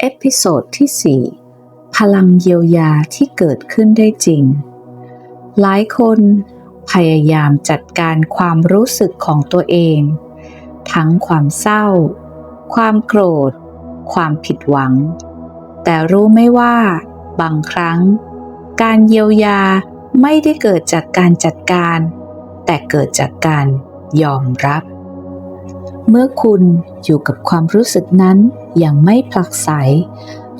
เอพิโซดที่ 4 พลังเยียวยาที่เกิดขึ้นได้จริง หลายคนพยายามจัดการความรู้สึกของตัวเอง ทั้งความเศร้า ความโกรธ ความผิดหวัง แต่รู้ไหมว่า บางครั้ง การเยียวยาไม่ได้เกิดจากการจัดการ แต่เกิดจากการยอมรับ เมื่อคุณอยู่กับความรู้สึกนั้นอย่างไม่ผลักไส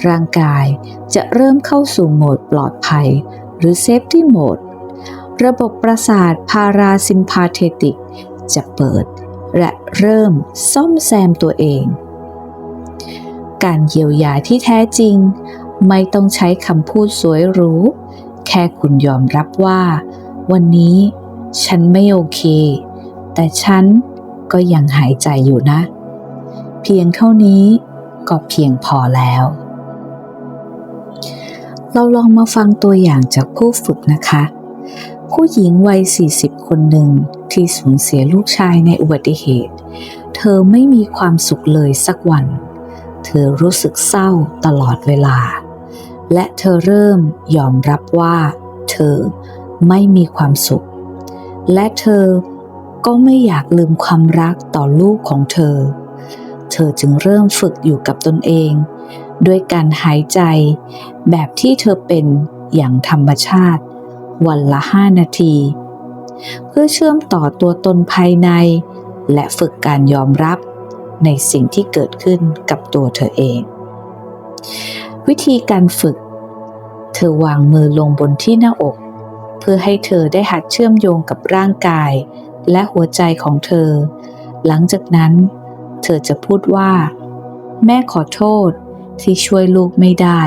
ร่างกายจะเริ่มเข้าสู่โหมดปลอดภัย หรือ Safety Mode ระบบประสาทพาราซิมพาเทติก จะเปิด และเริ่มซ่อมแซมตัวเอง การเยียวยาที่แท้จริง ไม่ต้องใช้คำพูดสวยหรู แค่คุณยอมรับว่า วันนี้ ฉันไม่โอเค แต่ฉัน ก็ยังหายใจอยู่นะ เพียงเท่านี้ก็เพียงพอแล้ว เราลองมาฟังตัวอย่างจากผู้ฝึกนะคะ ผู้หญิงวัย 40 คนหนึ่งที่สูญเสียลูกชายในอุบัติเหตุ เธอไม่มีความสุขเลยสักวัน เธอรู้สึกเศร้าตลอดเวลา และเธอเริ่มยอมรับว่า เธอไม่มีความสุข และเธอ ก็ไม่อยากลืมความรักต่อลูกของเธอ เธอจึงเริ่มฝึกอยู่กับตนเอง ด้วยการหายใจ แบบที่เธอเป็นอย่างธรรมชาติ วันละ5นาที เพื่อเชื่อมต่อตัวตนภายใน และฝึกการยอมรับในสิ่งที่เกิดขึ้นกับตัวเธอเอง วิธีการฝึก เธอวางมือลงบนที่หน้าอก เพื่อให้เธอได้หัดเชื่อมโยงกับร่างกาย และหัวใจของเธอ หลังจากนั้น เธอจะพูดว่า แม่ขอโทษที่ช่วยลูกไม่ได้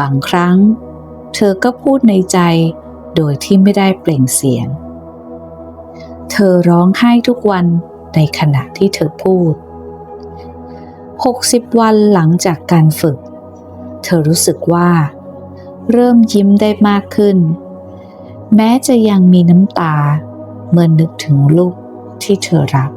บางครั้ง เธอก็พูดในใจโดยที่ไม่ได้เปล่งเสียง เธอร้องไห้ทุกวันในขณะที่เธอพูด 60 วันหลังจากการฝึก เธอรู้สึกว่า เริ่มยิ้มได้มากขึ้น แม้จะยังมีน้ำตา เมื่อนึกถึงลูกที่เธอรัก